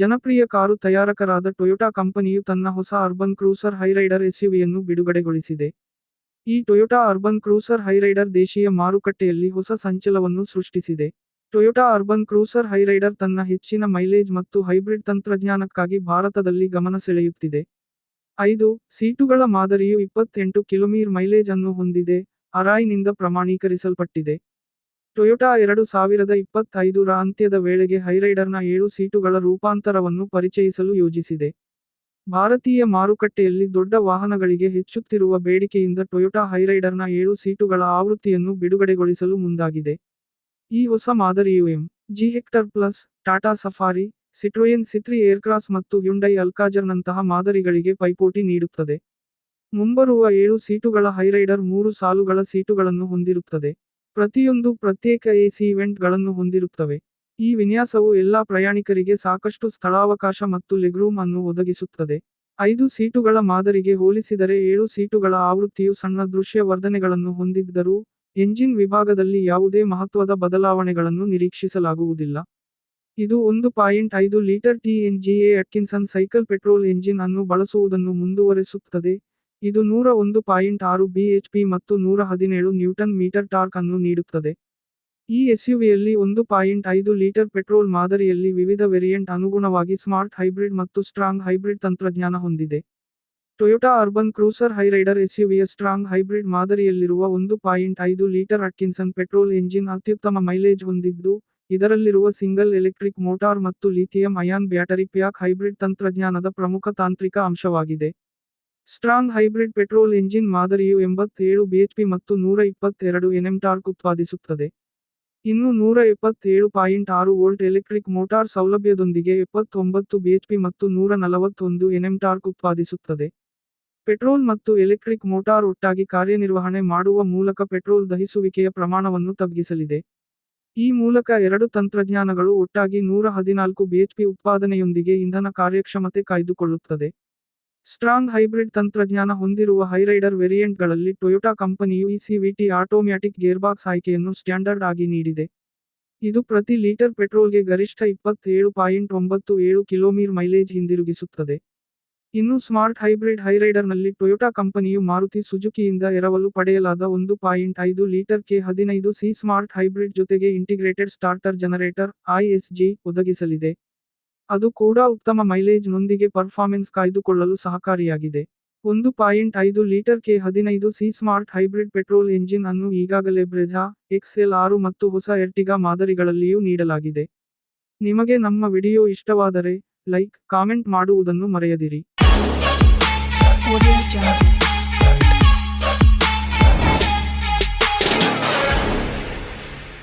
ಜನಪ್ರಿಯ car ತಯಾರಕರಾದ Toyota ಕಂಪನಿಯು ತನ್ನ ಹೊಸ ಅರ್ಬನ್ ಕ್ರೂಸರ್ ಹೈರೈಡರ್ ಎಸ್ಯುವಿಯನ್ನು ಬಿಡುಗಡೆಗೊಳಿಸಿದೆ. ಈ ಟೊಯೋಟಾ ಅರ್ಬನ್ ಕ್ರೂಸರ್ ಹೈರೈಡರ್ ದೇಶೀಯ ಮಾರುಕಟ್ಟೆಯಲ್ಲಿ ಹೊಸ ಸಂಚಲವನ್ನು ಸೃಷ್ಟಿಸಿದೆ. ಟೊಯೋಟಾ ಅರ್ಬನ್ ಕ್ರೂಸರ್ ಹೈರೈಡರ್ ತನ್ನ ಹೆಚ್ಚಿನ ಮೈಲೇಜ್ ಮತ್ತು ಹೈಬ್ರಿಡ್ ತಂತ್ರಜ್ಞಾನಕ್ಕಾಗಿ ಭಾರತದಲ್ಲಿ ಗಮನ ಸೆಳೆಯುತ್ತಿದೆ. ಐದು, ಸೀಟುಗಳ ಮಾದರಿಯು ಇಪ್ಪತ್ತೆಂಟು ಕಿಲೋಮೀರ್ ಮೈಲೇಜ್ ಅನ್ನು ಹೊಂದಿದೆ. ಅರಾಯ್ನಿಂದ ಪ್ರಮಾಣೀಕರಿಸಲ್ಪಟ್ಟಿದೆ. ಟೊಯೋಟಾ ಎರಡು ಸಾವಿರದ ಇಪ್ಪತ್ತೈದರ ಅಂತ್ಯದ ವೇಳೆಗೆ ಹೈರೈಡರ್ನ ಏಳು ಸೀಟುಗಳ ರೂಪಾಂತರವನ್ನು ಪರಿಚಯಿಸಲು ಯೋಜಿಸಿದೆ. ಭಾರತೀಯ ಮಾರುಕಟ್ಟೆಯಲ್ಲಿ ದೊಡ್ಡ ವಾಹನಗಳಿಗೆ ಹೆಚ್ಚುತ್ತಿರುವ ಬೇಡಿಕೆಯಿಂದ ಟೊಯೊಟಾ ಹೈರೈಡರ್ನ ಏಳು ಸೀಟುಗಳ ಆವೃತ್ತಿಯನ್ನು ಬಿಡುಗಡೆಗೊಳಿಸಲು ಮುಂದಾಗಿದೆ. ಈ ಹೊಸ ಮಾದರಿಯು M G Hector plus, Tata Safari, Citroen C three Aircross ಮತ್ತು ಹ್ಯುಂಡೈ ಅಲ್ಕಾಜರ್ನಂತಹ ಮಾದರಿಗಳಿಗೆ ಪೈಪೋಟಿ ನೀಡುತ್ತದೆ. ಮುಂಬರುವ ಏಳು ಸೀಟುಗಳ ಹೈರೈಡರ್ ಮೂರು ಸಾಲುಗಳ ಸೀಟುಗಳನ್ನು ಹೊಂದಿರುತ್ತದೆ. ಪ್ರತಿಯೊಂದು ಪ್ರತ್ಯೇಕ ಎಸಿ ಇವೆಂಟ್ಗಳನ್ನು ಹೊಂದಿರುತ್ತವೆ. ಈ ವಿನ್ಯಾಸವು ಎಲ್ಲಾ ಪ್ರಯಾಣಿಕರಿಗೆ ಸಾಕಷ್ಟು ಸ್ಥಳಾವಕಾಶ ಮತ್ತು ಲೆಗ್ರೂಮ್ ಅನ್ನು ಒದಗಿಸುತ್ತದೆ. ಐದು ಸೀಟುಗಳ ಮಾದರಿಗೆ ಹೋಲಿಸಿದರೆ ಏಳು ಸೀಟುಗಳ ಆವೃತ್ತಿಯು ಸಣ್ಣ ದೃಶ್ಯ ವರ್ಧನೆಗಳನ್ನು ಹೊಂದಿದ್ದರೂ, ಎಂಜಿನ್ ವಿಭಾಗದಲ್ಲಿ ಯಾವುದೇ ಮಹತ್ವದ ಬದಲಾವಣೆಗಳನ್ನು ನಿರೀಕ್ಷಿಸಲಾಗುವುದಿಲ್ಲ. ಇದು ಒಂದು ಪಾಯಿಂಟ್ ಐದು litre TNGA Atkinson cycle petrol engine ಅನ್ನು ಬಳಸುವುದನ್ನು ಮುಂದುವರೆಸುತ್ತದೆ. ಇದು ನೂರ ಒಂದು ಪಾಯಿಂಟ್ ಆರು ಬಿಎಚ್ಪಿ ಮತ್ತು ನೂರ ಹದಿನೇಳು ನ್ಯೂಟನ್ ಮೀಟರ್ ಟಾರ್ಕ್ ಅನ್ನು ನೀಡುತ್ತದೆ. ಈ ಎಸ್ಯುವಿಯಲ್ಲಿ ಒಂದು ಪಾಯಿಂಟ್ ಐದು ಲೀಟರ್ ಪೆಟ್ರೋಲ್ ಮಾದರಿಯಲ್ಲಿ ವಿವಿಧ ವೇರಿಯಂಟ್ ಅನುಗುಣವಾಗಿ ಸ್ಮಾರ್ಟ್ ಹೈಬ್ರಿಡ್ ಮತ್ತು ಸ್ಟ್ರಾಂಗ್ ಹೈಬ್ರಿಡ್ ತಂತ್ರಜ್ಞಾನ ಹೊಂದಿದೆ. ಟೊಯೋಟಾ ಅರ್ಬನ್ ಕ್ರೂಸರ್ ಹೈರೈಡರ್ ಎಸ್ಯುವಿಯ ಸ್ಟ್ರಾಂಗ್ ಹೈಬ್ರಿಡ್ ಮಾದರಿಯಲ್ಲಿರುವ ಒಂದು ಪಾಯಿಂಟ್ ಐದು ಲೀಟರ್ ಅಟ್ಕಿನ್ಸನ್ ಪೆಟ್ರೋಲ್ ಎಂಜಿನ್ ಅತ್ಯುತ್ತಮ ಮೈಲೇಜ್ ಹೊಂದಿದ್ದು, ಇದರಲ್ಲಿರುವ ಸಿಂಗಲ್ ಎಲೆಕ್ಟ್ರಿಕ್ ಮೋಟಾರ್ ಮತ್ತು lithium ion battery pack hybrid ತಂತ್ರಜ್ಞಾನದ ಪ್ರಮುಖ ತಾಂತ್ರಿಕ ಅಂಶವಾಗಿದೆ. ಸ್ಟ್ರಾಂಗ್ ಹೈಬ್ರಿಡ್ ಪೆಟ್ರೋಲ್ ಎಂಜಿನ್ ಮಾದರಿಯು ಎಂಬತ್ತೇಳು ಬಿಎಚ್ಪಿ ಮತ್ತು ನೂರ ಇಪ್ಪತ್ತೆರಡು ಎನ್ಎಂ ಟಾರ್ಕ್ ಉತ್ಪಾದಿಸುತ್ತದೆ. ಇನ್ನು ನೂರ ಎಪ್ಪತ್ತೇಳು ಪಾಯಿಂಟ್ ಆರು ವೋಲ್ಟ್ ಎಲೆಕ್ಟ್ರಿಕ್ ಮೋಟಾರ್ ಸೌಲಭ್ಯದೊಂದಿಗೆ ಎಪ್ಪತ್ತೊಂಬತ್ತು ಬಿಎಚ್ಪಿ ಮತ್ತು ನೂರ ನಲವತ್ತೊಂದು ಎನ್ಎಂ ಟಾರ್ಕ್ ಉತ್ಪಾದಿಸುತ್ತದೆ. ಪೆಟ್ರೋಲ್ ಮತ್ತು ಎಲೆಕ್ಟ್ರಿಕ್ ಮೋಟಾರ್ ಒಟ್ಟಾಗಿ ಕಾರ್ಯನಿರ್ವಹಣೆ ಮಾಡುವ ಮೂಲಕ ಪೆಟ್ರೋಲ್ ದಹಿಸುವಿಕೆಯ ಪ್ರಮಾಣವನ್ನು ತಗ್ಗಿಸಲಿದೆ. ಈ ಮೂಲಕ ಎರಡು ತಂತ್ರಜ್ಞಾನಗಳು ಒಟ್ಟಾಗಿ ನೂರ ಹದಿನಾಲ್ಕು ಬಿಎಚ್ಪಿ ಉತ್ಪಾದನೆಯೊಂದಿಗೆ ಇಂಧನ ಕಾರ್ಯಕ್ಷಮತೆ ಕಾಯ್ದುಕೊಳ್ಳುತ್ತದೆ. ಸ್ಟ್ರಾಂಗ್ ಹೈಬ್ರಿಡ್ ತಂತ್ರಜ್ಞಾನ ಹೊಂದಿರುವ ಹೈರೈಡರ್ ವೇರಿಯಂಟ್ಗಳಲ್ಲಿ ಟೊಯೋಟಾ ಕಂಪನಿಯು ಇಸಿವಿಟಿ ಸಿವಿಟಿ ಆಟೋಮ್ಯಾಟಿಕ್ ಗೇರ್ಬಾಕ್ಸ್ ಆಯ್ಕೆಯನ್ನು ಸ್ಟ್ಯಾಂಡರ್ಡ್ ಆಗಿ ನೀಡಿದೆ. ಇದು ಪ್ರತಿ ಲೀಟರ್ ಪೆಟ್ರೋಲ್ಗೆ ಗರಿಷ್ಠ ಇಪ್ಪತ್ತೇಳು ಪಾಯಿಂಟ್ ಒಂಬತ್ತು ಏಳು ಕಿಲೋಮೀರ್ ಮೈಲೇಜ್ ಹಿಂದಿರುಗಿಸುತ್ತದೆ. ಇನ್ನು ಸ್ಮಾರ್ಟ್ ಹೈಬ್ರಿಡ್ ಹೈರೈಡರ್ನಲ್ಲಿ ಟೊಯೋಟಾ ಕಂಪನಿಯು ಮಾರುತಿ ಸುಜುಕಿಯಿಂದ ಎರವಲು ಪಡೆಯಲಾದ ಒಂದು ಪಾಯಿಂಟ್ ಐದು ಲೀಟರ್ ಕೆ ಹದಿನೈದು ಸಿ ಸ್ಮಾರ್ಟ್ ಹೈಬ್ರಿಡ್ ಜೊತೆಗೆ ಇಂಟಿಗ್ರೇಟೆಡ್ ಸ್ಟಾರ್ಟರ್ ಜನರೇಟರ್ ಐಎಸ್ಜಿ ಒದಗಿಸಲಿದೆ. ಅದು ಕೂಡ ಉತ್ತಮ ಮೈಲೇಜ್ ನೊಂದಿಗೆ ಪರ್ಫಾರ್ಮೆನ್ಸ್ ಕಾಯ್ದುಕೊಳ್ಳಲು ಸಹಕಾರಿಯಾಗಿದೆ. ಒಂದು ಪಾಯಿಂಟ್ ಐದು ಲೀಟರ್ ಕೆ ಹದಿನೈದು C smart hybrid petrol engine ಅನ್ನು ಈಗಾಗಲೇ ಬ್ರೆಜಾ ಎಕ್ಸ್ಎಲ್ ಆರು ಮತ್ತು ಹೊಸ ಎರ್ಟಿಗಾ ಮಾದರಿಗಳಲ್ಲಿಯೂ ನೀಡಲಾಗಿದೆ. ನಿಮಗೆ ನಮ್ಮ ವಿಡಿಯೋ ಇಷ್ಟವಾದರೆ ಲೈಕ್, ಕಾಮೆಂಟ್ ಮಾಡುವುದನ್ನು ಮರೆಯದಿರಿ.